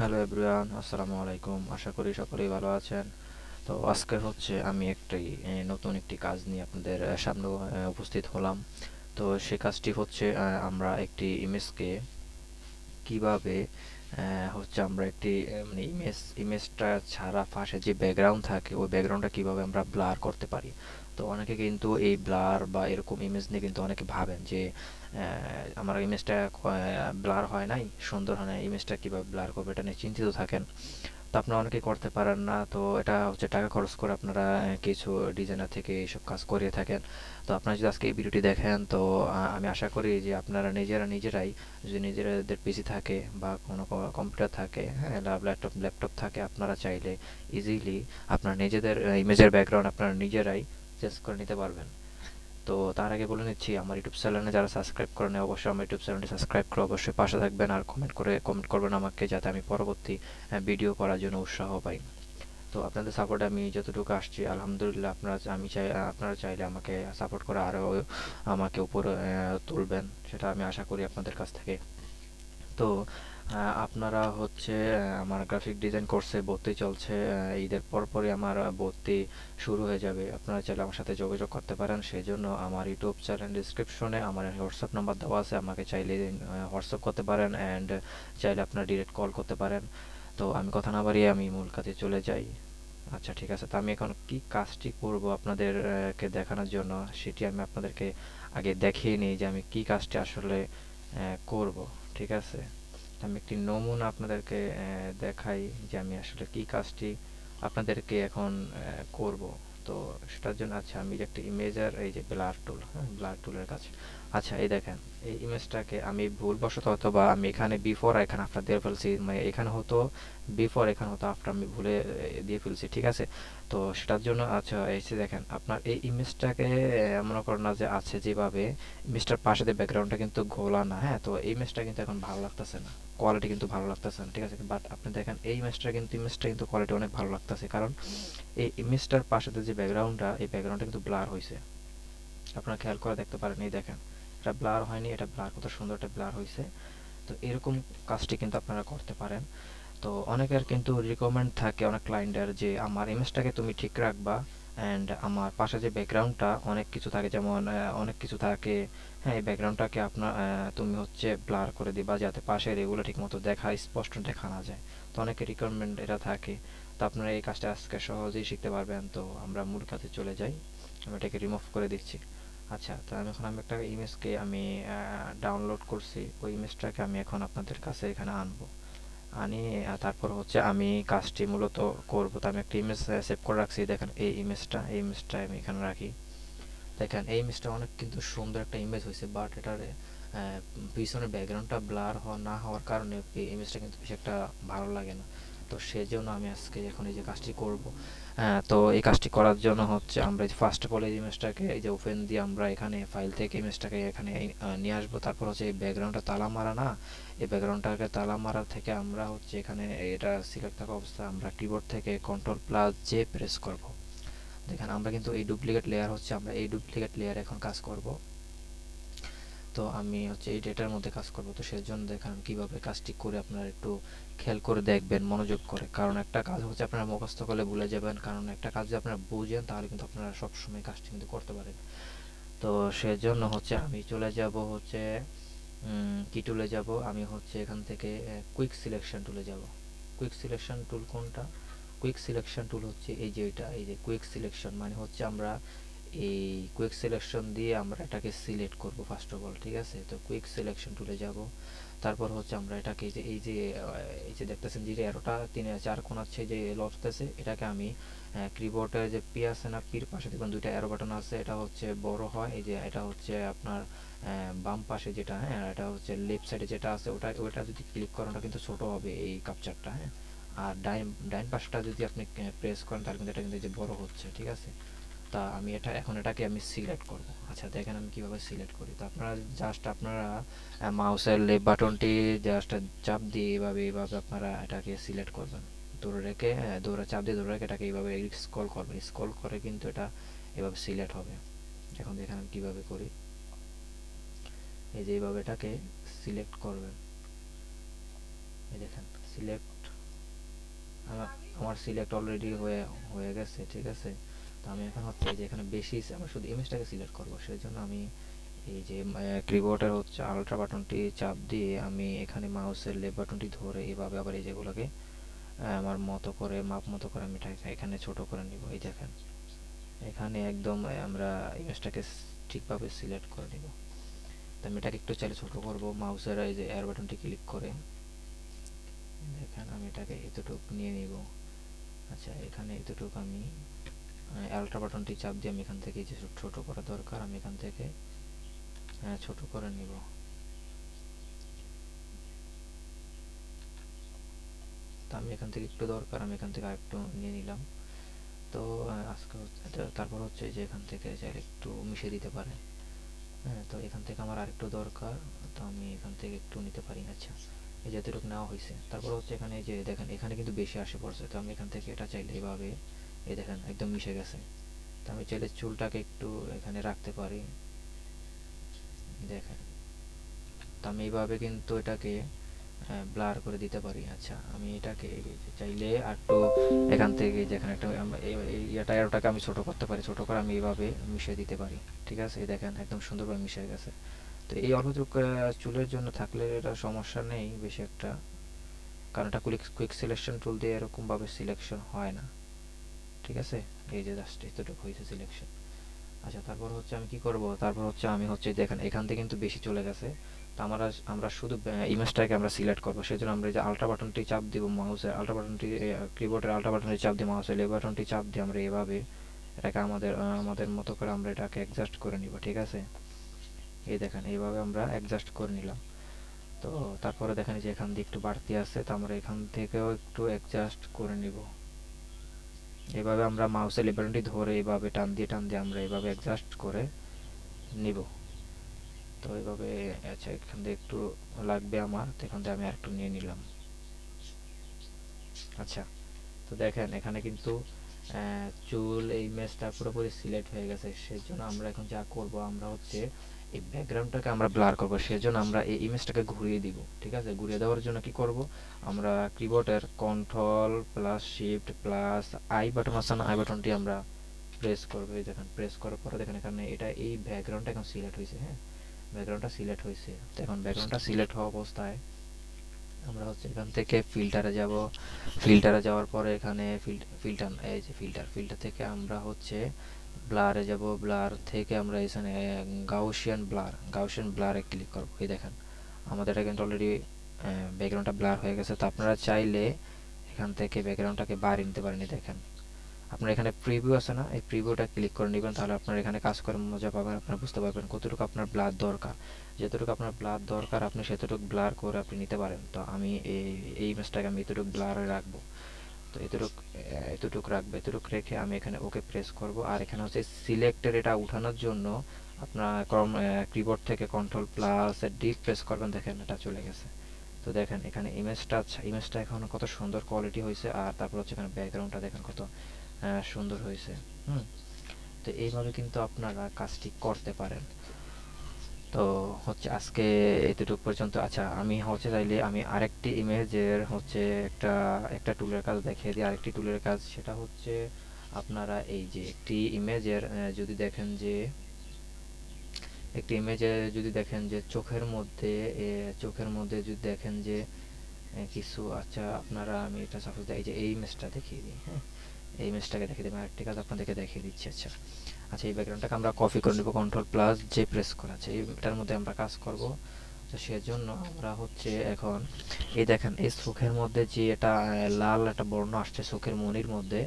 Hello everyone, আসসালামু আলাইকুম। আশা করি সকলেই ভালো আছেন। তো আজকে হচ্ছে আমি একটি নতুন একটি কাজ নিয়ে আপনাদের সামনে উপস্থিত হলাম। তো সে কাজটি হচ্ছে আমরা একটি ইমেজকে কীভাবে হচ্ছে আমরা একটি মানে ইমেজ ইমেজটা ছাড়া পাশে যে ব্যাকগ্রাউন্ড থাকে, ওই ব্যাকগ্রাউন্ডটা কীভাবে আমরা ব্লার করতে পারি? তো অনেকে কিন্তু এই ব্লার বা এরকম ইমেজ নিয়ে কিন্তু অনেকে ভাবেন যে আমার ইমেজটা ব্লার হয় নাই, সুন্দর হয় না ইমেজটা কীভাবে ব্লার করবে এটা নিয়ে চিন্তিত থাকেন। তো আপনারা অনেকেই করতে পারেন না। তো এটা হচ্ছে টাকা খরচ করে আপনারা কিছু ডিজাইনার থেকে এইসব কাজ করিয়ে থাকেন। তো আপনারা যদি আজকে এই ভিডিওটি দেখেন তো আমি আশা করি যে আপনারা নিজেরা নিজেরাই যদি নিজেদের পিসি থাকে বা কোনো কম্পিউটার থাকে হ্যাঁ। ল্যাপটপ ল্যাপটপ থাকে আপনারা চাইলে ইজিলি আপনার নিজেদের ইমেজের ব্যাকগ্রাউন্ড আপনারা নিজেরাই চেঞ্জ করে নিতে পারবেন। তো তার আগে বলে নিচ্ছি, আমার ইউটিউব চ্যানেলে যারা সাবস্ক্রাইব করেন, অবশ্যই আমার ইউটিউব চ্যানেলটি সাবস্ক্রাইব করে অবশ্যই পাশে থাকবেন আর কমেন্ট করে কমেন্ট করবেন আমাকে যাতে আমি পরবর্তী ভিডিও করার জন্য উৎসাহ পাই। তো আপনাদের সাপোর্টে আমি যতটুকু আসছি, আলহামদুলিল্লাহ আপনারা আমি চাই, আপনারা চাইলে আমাকে সাপোর্ট করে আরও আমাকে উপরে তুলবেন, সেটা আমি আশা করি আপনাদের কাছ থেকে। তো আপনারা হচ্ছে আমার গ্রাফিক ডিজাইন কোর্সে ভর্তি চলছে ঈদের পরপরই আমার ভর্তি শুরু হয়ে যাবে। আপনারা চাইলে আমার সাথে যোগাযোগ করতে পারেন সেই জন্য আমার ইউটিউব চ্যানেল ডিসক্রিপশনে আমার হোয়াটসঅ্যাপ নাম্বার দেওয়া আছে, আমাকে চাইলে হোয়াটসঅ্যাপ করতে পারেন অ্যান্ড চাইলে আপনারা ডিরেক্ট কল করতে পারেন। তো আমি কথা না বাড়িয়ে আমি মূল কাজে চলে যাই। আচ্ছা ঠিক আছে। তো আমি এখন কি কাজটি করব আপনাদেরকে দেখানোর জন্য, সেটি আমি আপনাদেরকে আগে দেখিয়ে নিই যে আমি কি কাজটি আসলে করব। ঠিক আছে? আমি একটি নমুনা আপনাদেরকে দেখাই যে আমি আসলে কি কাজটি আপনাদেরকে এখন করব। তো সেটার জন্য আচ্ছা আমি একটা ইমেজের এই যে ব্লার টুল হ্যাঁ ব্লার টুলের কাছে। আচ্ছা এই দেখেন, এই ইমেজটাকে আমি ভুলবশত হয়তো বা আমি এখানে বিফোর এখানে আফটার দিয়ে ফেলছি মানে এখানে হতো বিফোর এখানে হতো আফটার আমি ভুলে দিয়ে ফেলছি, ঠিক আছে? তো সেটার জন্য আচ্ছা এসে দেখেন, আপনার এই ইমেজটাকে মনে করেন না যে আছে যেভাবে ইমেজটার পাশে দিয়ে ব্যাকগ্রাউন্ডটা কিন্তু ঘোলা না হ্যাঁ? তো এই ইমেজটা কিন্তু এখন ভালো লাগতেছে না। কোয়ালিটি কিন্তু ভালো লাগতেছে না, ঠিক আছে? বাট আপনি দেখেন, এই ইমেজটা কিন্তু ইমেজটা কিন্তু কোয়ালিটি অনেক ভালো লাগতেছে। কারণ এই ইমেজটার পাশে যে ব্যাকগ্রাউন্ডটা এই ব্যাকগ্রাউন্ডটা কিন্তু ব্লার হয়েছে আপনারা খেয়াল করে দেখতে পারেন, এই দেখেন। এটা ব্লার হয়নি, এটা ব্লার কত সুন্দর একটা ব্লার হয়েছে তো এরকম কাজটি কিন্তু আপনারা করতে পারেন। তো অনেকের কিন্তু রিকমেন্ড থাকে, অনেক ক্লায়েন্টের যে আমার ইমেজটাকে তুমি ঠিক রাখবা। অ্যান্ড আমার পাশে যে ব্যাকগ্রাউন্ডটা অনেক কিছু থাকে, যেমন অনেক কিছু থাকে। হ্যাঁ এই ব্যাকগ্রাউন্ডটাকে আপনার তুমি হচ্ছে ব্লার করে দিবা, যাতে পাশের এগুলো ঠিকমতো দেখা, স্পষ্ট দেখা না যায়। তো অনেকের রিকোয়ারমেন্ট এটা থাকে। তো আপনারা এই কাজটা আজকে সহজেই শিখতে পারবেন। তো আমরা মূল কাজে চলে যাই। আমি এটাকে রিমুভ করে দিচ্ছি। আচ্ছা তো আমি এখন আমি একটা ইমেজকে আমি ডাউনলোড করছি। ওই ইমেজটাকে আমি এখন আপনাদের কাছে এখানে আনব। আনি তারপর হচ্ছে আমি কাজটি মূলত করব। তো আমি একটা ইমেজ সেভ করে রাখছি। দেখেন এই ইমেজটা এই ইমেজটা আমি এখানে রাখি। দেখেন এই ইমেজটা অনেক কিন্তু সুন্দর একটা ইমেজ হয়েছে বাট এটার পিছনের ব্যাকগ্রাউন্ডটা ব্লার হওয়া, না হওয়ার কারণে ইমেজটা কিন্তু বেশি একটা ভালো লাগে না। তো সেজন্য আমি আজকে এখন এই যে কাজটি করব। তো এই কাজটি করার জন্য হচ্ছে আমরা এই ফার্স্ট অফ অল এই ইমেজটাকে এই যে ওপেন দিয়ে আমরা এখানে ফাইল থেকে ইমেজটাকে এখানে নিয়ে আসব। তারপর হচ্ছে এই ব্যাকগ্রাউন্ডটা তালা মারা না, এই ব্যাকগ্রাউন্ডটাকে তালা মারা থেকে আমরা হচ্ছে এখানে এটা সিলেক্ট থাকা অবস্থা আমরা কিবোর্ড থেকে কন্ট্রোল প্লাস জে প্রেস করব। দেখেন, আমরা কিন্তু এই ডুপ্লিকেট লেয়ার হচ্ছে আমরা এই ডুপ্লিকেট লেয়ার এখন কাজ করব। তো আমি হচ্ছে এই ডেটার মধ্যে কাজ করব। তো সেজন্য দেখেন কীভাবে কাজটি করে আপনারা একটু খেয়াল করে দেখবেন, মনোযোগ করে। কারণ একটা কাজ হচ্ছে আপনারা মুখস্থ করলে ভুলে যাবেন। কারণ একটা কাজ যদি আপনারা বুঝেন, তাহলে কিন্তু আপনারা সবসময় কাজটি কিন্তু করতে পারেন। তো সেজন্য হচ্ছে আমি চলে যাব হচ্ছে কি টুলে যাব? আমি হচ্ছে এখান থেকে কুইক সিলেকশন টুলে যাব। কুইক সিলেকশন টুল কোনটা? কুইক সিলেকশন টুল হচ্ছে এই যে এটা, এই যে কুইক সিলেকশন মানে হচ্ছে আমরা এই কুইক সিলেকশন দিয়ে আমরা এটাকে সিলেক্ট করব ফার্স্ট অফ অল ঠিক আছে? তো কুইক সিলেকশন টুলে যাব। তারপর হচ্ছে আমরা এটাকে যে, এই যে এই যে দেখতেছেন যে এরোটা তিন, চার কোণ আছে যে লড়তেছে এটাকে আমি কিবোর্ডের যে পি আছে না পির পাশে দেখবেন দুইটা অ্যারো বাটন আছে, এটা হচ্ছে বড় হয়, এই যে এটা হচ্ছে আপনার বাম পাশে যেটা হ্যাঁ এটা হচ্ছে লেফট সাইডে যেটা আছে, ওটা ওটা যদি ক্লিক করেন, ওটা কিন্তু ছোট হবে এই কাপচারটা হ্যাঁ। আর ডাইন ডাইন পাশটা যদি আপনি প্রেস করেন, তাহলে কিন্তু এটা কিন্তু যে বড় হচ্ছে, ঠিক আছে? তা আমি এটা, এখন এটাকে আমি সিলেক্ট করব। আচ্ছা দেখেন আমি কীভাবে সিলেক্ট করি। তো আপনারা জাস্ট আপনারা মাউসের লেফট বাটনটি জাস্ট চাপ দিয়ে এভাবে এইভাবে আপনারা এটাকে সিলেক্ট করবেন। ধরে রেখে ধরে, চাপ দিয়ে ধরে রেখে এটাকে এইভাবে স্ক্রল করবেন। স্ক্রল করে কিন্তু এটা এভাবে সিলেক্ট হবে। এখন দেখেন আমি কীভাবে করি। এই যে এইভাবে এটাকে সিলেক্ট করবেন। এই দেখেন সিলেক্ট আমার সিলেক্ট অলরেডি হয়ে হয়ে গেছে, ঠিক আছে? তো আমি এখন হচ্ছে যে এখানে বেশি আমরা শুধু ইমেজটাকে সিলেক্ট করব। সেই জন্য আমি এই যে কিবোর্ডের হচ্ছে আলট্রা বাটনটি চাপ দিয়ে আমি এখানে মাউসের লেফট বাটনটি ধরে এইভাবে আবার এই যেগুলোকে আমার মতো করে, মাপ মতো করে আমি এখানে ছোট করে নিব। এই দেখেন, এখানে একদম আমরা ইমেজটাকে ঠিকভাবে সিলেক্ট করে নিব। তো আমি এটাকে একটু চাইলে ছোট করব মাউসের এই যে এয়ার বাটনটি ক্লিক করে। দেখেন, আমি এটাকে এতটুকু নিয়ে নিব। আচ্ছা এখানে এতটুকু আমি আলট্রা বাটনটি চাপ দিয়ে আমি এখান থেকে যে ছোট করা দরকার, আমি এখান থেকে ছোট করে নিব। তো আমি এখান থেকে একটু দরকার, আমি এখান থেকে আরেকটু নিয়ে নিলাম। তো আজকে তারপর হচ্ছে যে এখান থেকে চাইলে একটু মিশিয়ে দিতে পারে হ্যাঁ তো এখান থেকে আমার আরেকটু দরকার, তো আমি এখান থেকে একটু নিতে পারি। আচ্ছা এই যতটুকু নেওয়া হয়েছে। তারপর হচ্ছে এখানে যে দেখেন, এখানে কিন্তু বেশি আসে পড়ছে। তো আমি এখান থেকে এটা চাইলে এইভাবে এই দেখেন, একদম মিশে গেছে। তো আমি চাইলে চুলটাকে একটু এখানে রাখতে পারি। দেখেন। তো আমি এইভাবে কিন্তু এটাকে ব্লার করে দিতে পারি। আচ্ছা আমি এটাকে চাইলে একটু এখান থেকে যেখানে একটা ইয়েটা এরোটাকে আমি ছোট করতে পারি। ছোট করে আমি এইভাবে মিশিয়ে দিতে পারি। ঠিক আছে? দেখেন, একদম সুন্দরভাবে মিশে গেছে। তো এই অল্প চুলের জন্য থাকলে এটা সমস্যা নেই, বেশি একটা। কারণ এটা কুইক কুইক সিলেকশন টুল দিয়ে এরকমভাবে সিলেকশন হয় না। ঠিক আছে? এই যে জাস্ট এতটুকু হয়েছে সিলেকশন আচ্ছা তারপর হচ্ছে আমি কি করব? তারপর হচ্ছে আমি হচ্ছে দেখেন এখান থেকে কিন্তু বেশি চলে গেছে। তো আমরা আমরা শুধু ইমেজটাকে আমরা সিলেক্ট করব। সেই জন্য আমরা যে আলট্রা বাটনটি চাপ দিব মাউসের আলট্রা বাটনটি কিবোর্ডের আলট্রা বাটনটি চাপ দিয়ে মাউসের লে বাটনটি চাপ দিয়ে আমরা এভাবে এটাকে আমাদের আমাদের মতো করে আমরা এটাকে অ্যাডজাস্ট করে নিব, ঠিক আছে? এই দেখেন, এইভাবে আমরা অ্যাডজাস্ট করে নিলাম। তো তারপরে দেখেন যে এখান দিয়ে একটু বাড়তি আছে, তো আমরা এখান থেকেও একটু অ্যাডজাস্ট করে নিব। এভাবে আমরা মাউসের লেবারটি ধরে এইভাবে টান দিয়ে টান দিয়ে আমরা এইভাবে অ্যাডজাস্ট করে নিব। তো এইভাবে আচ্ছা এখান থেকে একটু লাগবে আমার, তো এখান থেকে আমি আরেকটু নিয়ে নিলাম। আচ্ছা তো দেখেন, এখানে কিন্তু চুল এই ইমেজটা পুরোপুরি সিলেক্ট হয়ে গেছে। সেই জন্য আমরা এখন যা করব, আমরা হচ্ছে এই ব্যাকগ্রাউন্ডটাকে আমরা ব্লার করব, সেজন্য আমরা এই ইমেজটাকে ঘুরিয়ে দিব, ঠিক আছে? ঘুরিয়ে দেওয়ার জন্য কি করব? আমরা কিবোর্ডের control plus shift plus I button আছে না আই বাটনটি আমরা প্রেস করব, এই দেখেন প্রেস করার পরে দেখেন এখানে এটা এই ব্যাকগ্রাউন্ডটা এখন সিলেক্ট হয়েছে হ্যাঁ? ব্যাকগ্রাউন্ডটা সিলেক্ট হয়েছে। তো এখন ব্যাকগ্রাউন্ডটা সিলেক্ট হওয়া অবস্থায় আমরা হচ্ছে এখান থেকে ফিল্টারে যাব। ফিল্টারে যাওয়ার পরে এখানে ফিল্টার এই যে ফিল্টার ফিল্টার থেকে আমরা হচ্ছে ব্লারে যাব ব্লার থেকে আমরা এখানে গাউসিয়ান ব্লার গাউসিয়ান ব্লারে ক্লিক করব। এই দেখেন, আমাদের এটা কিন্তু অলরেডি ব্যাকগ্রাউন্ডটা ব্লার হয়ে গেছে। তো আপনারা চাইলে এখান থেকে ব্যাকগ্রাউন্ডটাকে বাড়িয়ে নিতে পারেন। দেখেন, আপনার এখানে প্রিভিউ আছে না? এই প্রিভিউটা ক্লিক করে নেবেন, তাহলে আপনার এখানে কাজ করে মজা পাবেন। আপনারা বুঝতে পারবেন কতটুকু আপনার ব্লার দরকার। যতটুকু আপনার ব্লার দরকার, আপনি সেতটুকু ব্লার করে আপনি নিতে পারেন। তো আমি এই এই ইমেজটাকে আমি এতটুকু ব্লারে রাখব। তো এতটুক এতটুক রাখবে, এতটুক রেখে আমি এখানে ওকে প্রেস করব। আর এখানে হচ্ছে সিলেক্টের এটা উঠানোর জন্য আপনার কিবোর্ড থেকে কন্ট্রোল প্লাস ডি প্রেস করবেন। দেখেন এটা চলে গেছে। তো দেখেন এখানে ইমেজটা ইমেজটা এখন কত সুন্দর কোয়ালিটি হয়েছে। আর তারপর হচ্ছে এখানে ব্যাকগ্রাউন্ডটা দেখেন কত সুন্দর হয়েছে। হুম? তো এইভাবে কিন্তু আপনারা কাজটি করতে পারেন। তো হচ্ছে আজকে এতটুকু পর্যন্ত আচ্ছা আমি হচ্ছে চাইলে আমি আরেকটি ইমেজের হচ্ছে একটা একটা টুলের কাজ দেখিয়ে দিই। আরেকটি টুলের কাজ সেটা হচ্ছে আপনারা এই যে একটি ইমেজের যদি দেখেন যে, একটি ইমেজে যদি দেখেন যে চোখের মধ্যে চোখের মধ্যে যদি দেখেন যে কিছু আচ্ছা আপনারা আমি এটা সাপোজ এই যে এই ইমেজটা দেখিয়ে দিই হ্যাঁ। এই ইমেজটাকে দেখিয়ে দিই আরেকটি কাজ আপনাদেরকে দেখিয়ে দিচ্ছি আচ্ছা। আচ্ছা এই ব্যাকগ্রাউন্ডটাকে আমরা কপি করে নেব কন্ট্রোল প্লাস যে প্রেস করা। আছে এইটার মধ্যে আমরা কাজ করব, তো সেজন্য আমরা হচ্ছে এখন, এই দেখেন, এই চোখের মধ্যে যে এটা লাল একটা বর্ণ আসছে চোখের মনির মধ্যে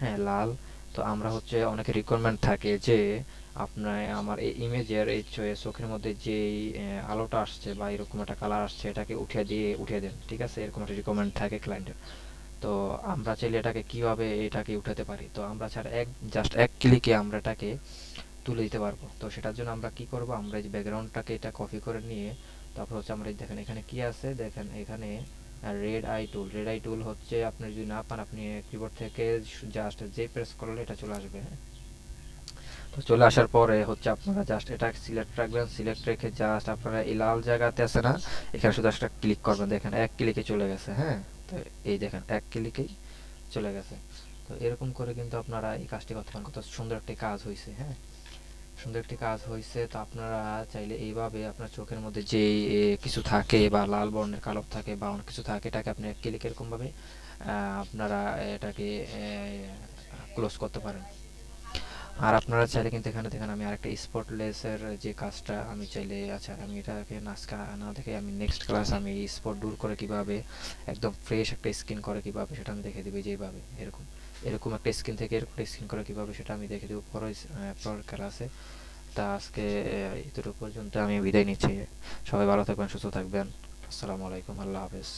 হ্যাঁ লাল, তো আমরা হচ্ছে অনেকে রিকোয়ারমেন্ট থাকে যে আপনার, আমার এই ইমেজের এই চোখের মধ্যে যে আলোটা আসছে বা এরকম একটা কালার আসছে, এটাকে উঠিয়ে দিয়ে, উঠিয়ে দেন, ঠিক আছে? এরকম একটা রিকোয়ারমেন্ট থাকে ক্লায়েন্টের তো আমরা চাইলে এটাকে কীভাবে এটাকে উঠাতে পারি? তো আমরা ছাড়া এক জাস্ট এক ক্লিকে আমরা এটাকে তুলে দিতে পারব। তো সেটার জন্য আমরা কি করব? আমরা এই ব্যাকগ্রাউন্ডটাকে এটা কপি করে নিয়ে তারপর হচ্ছে আমরা দেখেন এখানে কি আছে? দেখেন এখানে red eye tool red eye tool হচ্ছে আপনি যদি না পান আপনি কিবোর্ড থেকে জাস্ট যে প্রেস করলে এটা চলে আসবে। তো তো চলে আসার পরে হচ্ছে আপনারা জাস্ট এটা সিলেক্ট রাখবেন। সিলেক্ট রেখে জাস্ট আপনারা এই লাল জায়গাতে আছে না? এখানে শুধু একটা ক্লিক করবেন। দেখেন এক ক্লিকে চলে গেছে হ্যাঁ? তো এই দেখেন, এক ক্লিকেই চলে গেছে। তো এরকম করে কিন্তু আপনারা এই কাজটি করতে পারেন। কত সুন্দর একটি কাজ হয়েছে হ্যাঁ? সুন্দর একটি কাজ হয়েছে তো আপনারা চাইলে এইভাবে আপনার চোখের মধ্যে যে কিছু থাকে বা লাল বর্ণের কালো থাকে বা অন্য কিছু থাকে, এটাকে আপনি এক ক্লিক এরকমভাবে আপনারা এটাকে ক্লোজ করতে পারেন। আর আপনারা চাইলে কিন্তু এখানে দেখেন আমি আরেকটা স্পটলেসের যে কাজটা আমি চাইলে আচ্ছা আমি এটাকে নাচকা না দেখে আমি নেক্সট ক্লাস আমি স্পট দূর করে কীভাবে, একদম ফ্রেশ একটা স্কিন করে কীভাবে সেটা আমি দেখে দিবি যেভাবে, এরকম। এরকম একটা স্কিন থেকে এরকম একটা স্কিন করে কীভাবে সেটা আমি দেখে দেবো পরের পরের ক্লাসে তা আজকে এতটুকু পর্যন্ত আমি বিদায় নিচ্ছি। সবাই ভালো থাকবেন, সুস্থ থাকবেন। আসসালামু আলাইকুম, আল্লাহ হাফেজ।